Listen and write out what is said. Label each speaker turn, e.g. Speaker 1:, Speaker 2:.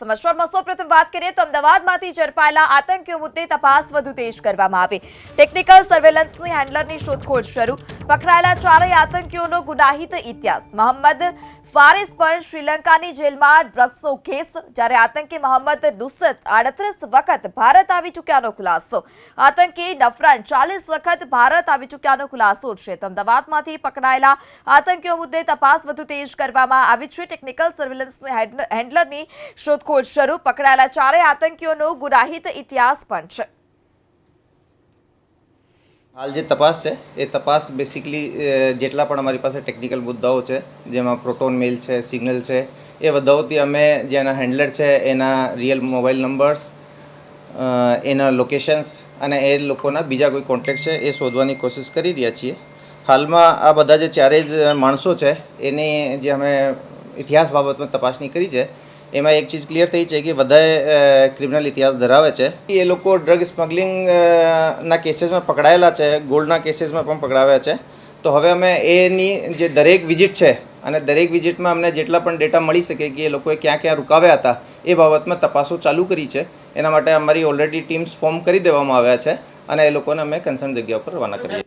Speaker 1: સમાચારમાં સૌપ્રથમ વાત કરીએ તો અમદાવાદમાંથી ઝડપાયેલા આતંકીઓ મુદ્દે તપાસ વધુ તેજ કરવામાં આવી. ટેકનિકલ સર્વેલન્સની હેન્ડલરની શોધખોળ શરૂ. પકડાયેલા ચારેય આતંકીઓનો ગુનાહિત ઇતિહાસ. મોહમ્મદ ફારિસ પણ શ્રીલંકાની જેલમાં ડ્રગ્સનો કેસ, જ્યારે આતંકી મોહમ્મદ નુસરત આડત્રીસ વખત ભારત આવી ચૂક્યાનો ખુલાસો. આતંકી નફરાન ચાલીસ વખત ભારત આવી ચૂક્યાનો ખુલાસો છે. અમદાવાદમાંથી પકડાયેલા આતંકીઓ મુદ્દે તપાસ વધુ તેજ કરવામાં આવી છે. ટેકનિકલ સર્વેલન્સની હેન્ડ- હેન્ડલરની શોધખોળ શરૂ. પકડાયેલા ચારેય આતંકીઓનો ગુનાહિત ઇતિહાસ પણ છે.
Speaker 2: હાલ જે તપાસ છે, એ તપાસ બેસિકલી જેટલા પણ અમારી પાસે ટેકનિકલ મુદ્દાઓ છે, જેમાં પ્રોટોન મેલ છે સિગ્નલ છે, એ બધાઓથી અમે જે એના હેન્ડલર છે, એના રિયલ મોબાઈલ નંબર્સ એના લોકેશન્સ અને એ લોકોના બીજા કોઈ કોન્ટેક્ટ છે, એ શોધવાની કોશિશ કરી રહ્યા છીએ. હાલમાં આ બધા જે ચારેય જ માણસો છે, એની જે અમે ઇતિહાસ બાબતમાં તપાસણી કરી છે એમાં એક ચીજ ક્લિયર થઈ છે કે બધાએ ક્રિમિનલ ઇતિહાસ ધરાવે છે. એ લોકો ડ્રગ સ્મગલિંગના કેસીસમાં પકડાયેલા છે ગોલ્ડના કેસીસમાં પણ પકડાવ્યા છે. તો હવે અમે એની જે દરેક વિઝિટ છે અને દરેક વિઝિટમાં અમને જેટલા પણ ડેટા મળી શકે કે એ લોકોએ ક્યાં ક્યાં રોકાવ્યા હતા, એ બાબતમાં તપાસો ચાલુ કરી છે. એના માટે અમારી ઓલરેડી ટીમ્સ ફોર્મ કરી દેવામાં આવ્યા છે અને એ લોકોને અમે કન્સર્ન જગ્યા ઉપર રવાના કરીએ